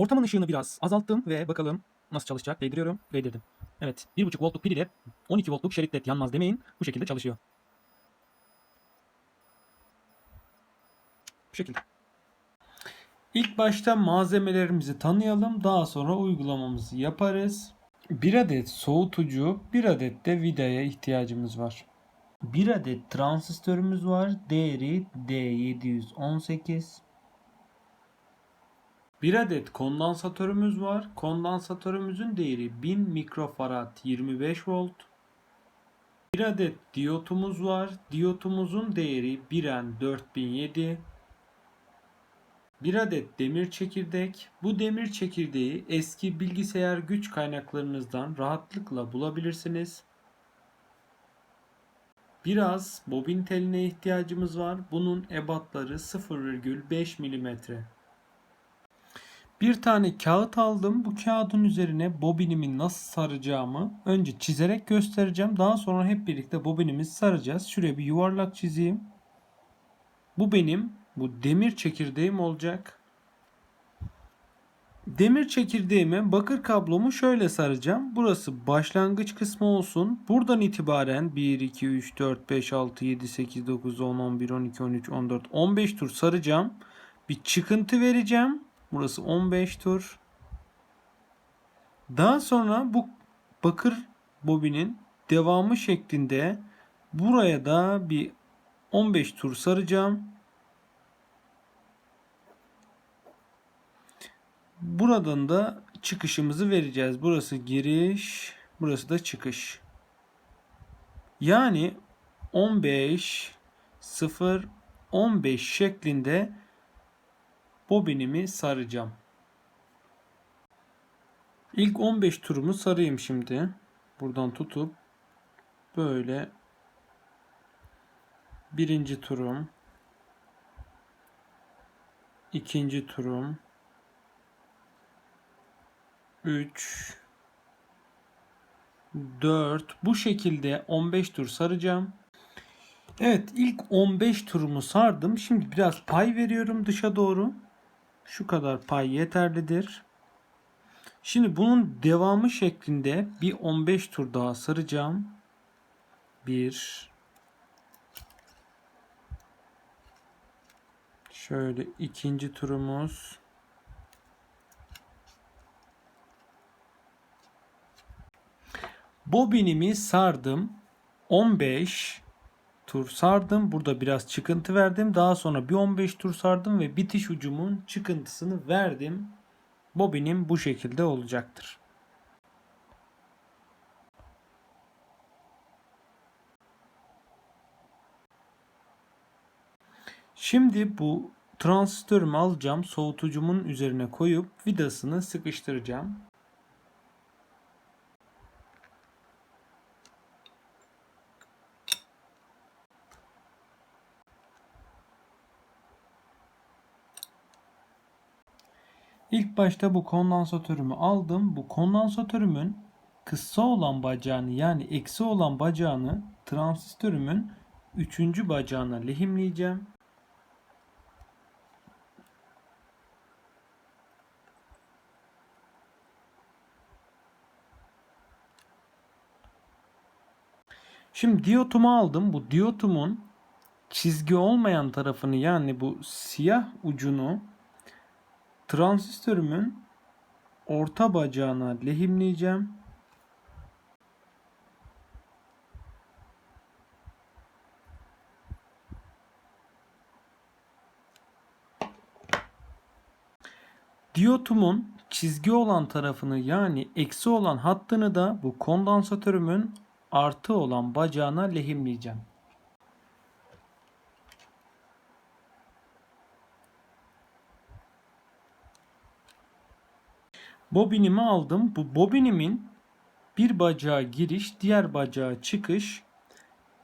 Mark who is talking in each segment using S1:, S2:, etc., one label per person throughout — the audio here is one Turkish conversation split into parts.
S1: Ortamın ışığını biraz azalttım ve bakalım nasıl çalışacak. Değdiriyorum. Değdirdim. Evet. 1.5 voltluk pil ile 12 voltluk şerit led yanmaz demeyin. Bu şekilde çalışıyor. Bu şekilde.
S2: İlk başta malzemelerimizi tanıyalım. Daha sonra uygulamamızı yaparız. Bir adet soğutucu, bir adet de vidaya ihtiyacımız var. Bir adet transistörümüz var. Değeri D718. Bir adet kondansatörümüz var. Kondansatörümüzün değeri 1000 mikrofarad 25 volt. Bir adet diyotumuz var. Diyotumuzun değeri 1N 4007. Bir adet demir çekirdek. Bu demir çekirdeği eski bilgisayar güç kaynaklarınızdan rahatlıkla bulabilirsiniz. Biraz bobin teline ihtiyacımız var. Bunun ebatları 0,5 mm. Bir tane kağıt aldım. Bu kağıdın üzerine bobinimi nasıl saracağımı önce çizerek göstereceğim. Daha sonra hep birlikte bobinimizi saracağız. Şuraya bir yuvarlak çizeyim. Bu benim bu demir çekirdeğim olacak. Demir çekirdeğime bakır kablomu şöyle saracağım. Burası başlangıç kısmı olsun. Buradan itibaren 1, 2, 3, 4, 5, 6, 7, 8, 9, 10, 11, 12, 13, 14, 15 tur saracağım. Bir çıkıntı vereceğim. Burası 15 tur. Daha sonra bu bakır bobinin devamı şeklinde buraya da bir 15 tur saracağım. Buradan da çıkışımızı vereceğiz. Burası giriş, burası da çıkış. Yani 15 0 15 şeklinde bobinimi saracağım. İlk 15 turumu sarayım şimdi. Buradan tutup böyle birinci turum, ikinci turum, 3 4 bu şekilde 15 tur saracağım. Evet ilk 15 turumu sardım. Şimdi biraz pay veriyorum dışa doğru. Şu kadar pay yeterlidir. Şimdi bunun devamı şeklinde bir 15 tur daha saracağım. 1 Şöyle ikinci turumuz Bobinimi sardım. 15 tur sardım. Burada biraz çıkıntı verdim. Daha sonra bir 15 tur sardım ve bitiş ucumun çıkıntısını verdim. Bobinim bu şekilde olacaktır. Şimdi bu transistörümü alacağım. Soğutucumun üzerine koyup vidasını sıkıştıracağım. İlk başta bu kondansatörümü aldım. Bu kondansatörümün kısa olan bacağını yani eksi olan bacağını transistörümün üçüncü bacağına lehimleyeceğim. Şimdi diyotumu aldım. Bu diyotumun çizgi olmayan tarafını yani bu siyah ucunu transistörümün orta bacağına lehimleyeceğim. Diyotumun çizgi olan tarafını yani eksi olan hattını da bu kondansatörümün artı olan bacağına lehimleyeceğim. Bobinimi aldım. Bu bobinimin bir bacağı giriş, diğer bacağı çıkış.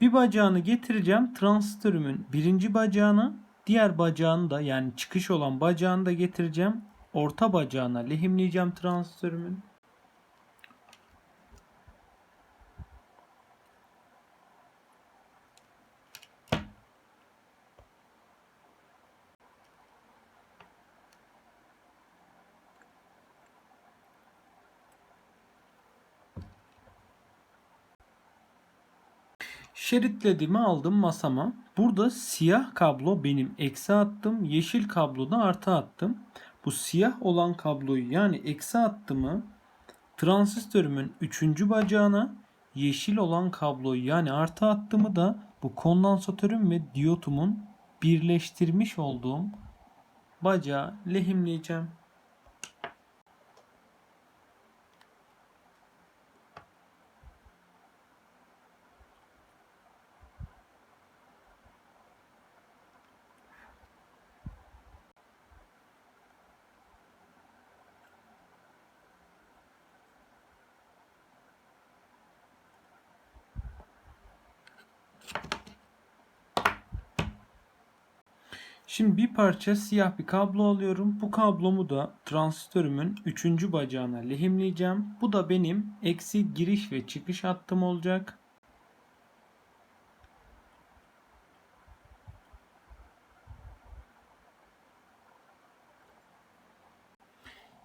S2: Bir bacağını getireceğim transistörümün birinci bacağını, diğer bacağını da yani çıkış olan bacağını da getireceğim. Orta bacağına lehimleyeceğim transistörümün. Şeritledimi aldım masama. Burada siyah kablo benim eksi attım. Yeşil kablo da artı attım. Bu siyah olan kabloyu yani eksi attımı transistörümün 3. bacağına yeşil olan kabloyu yani artı attımı da bu kondansatörüm ve diyotumun birleştirmiş olduğum bacağı lehimleyeceğim. Şimdi bir parça siyah bir kablo alıyorum. Bu kablomu da transistörümün 3. bacağına lehimleyeceğim. Bu da benim eksi giriş ve çıkış hattım olacak.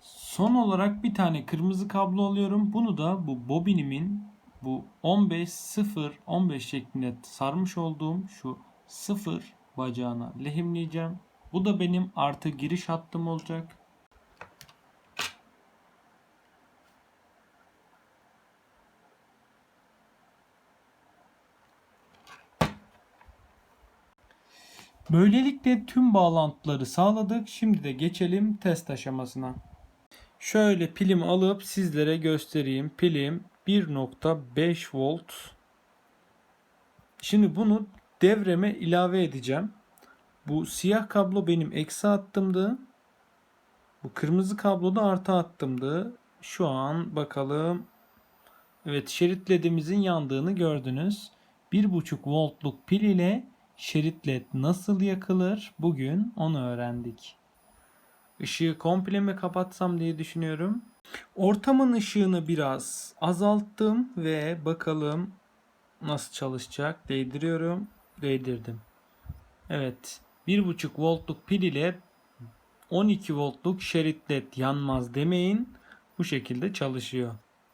S2: Son olarak bir tane kırmızı kablo alıyorum. Bunu da bu bobinimin bu 15 0 15 şeklinde sarmış olduğum şu 0 bacağına lehimleyeceğim. Bu da benim artı giriş hattım olacak. Böylelikle tüm bağlantıları sağladık. Şimdi de geçelim test aşamasına. Şöyle pilimi alıp sizlere göstereyim. Pilim 1.5 volt. Şimdi bunu devreme ilave edeceğim. Bu siyah kablo benim eksi attımdı. Bu kırmızı kablo da artı attımdı. Şu an bakalım. Evet şerit ledimizin yandığını gördünüz. 1.5 voltluk pil ile şerit led nasıl yakılır? Bugün onu öğrendik. Işığı komple mi kapatsam diye düşünüyorum. Ortamın ışığını biraz azalttım ve bakalım nasıl çalışacak. Değdiriyorum. Değdirdim. Evet. 1.5 voltluk pil ile 12 voltluk şerit led yanmaz demeyin. Bu şekilde çalışıyor.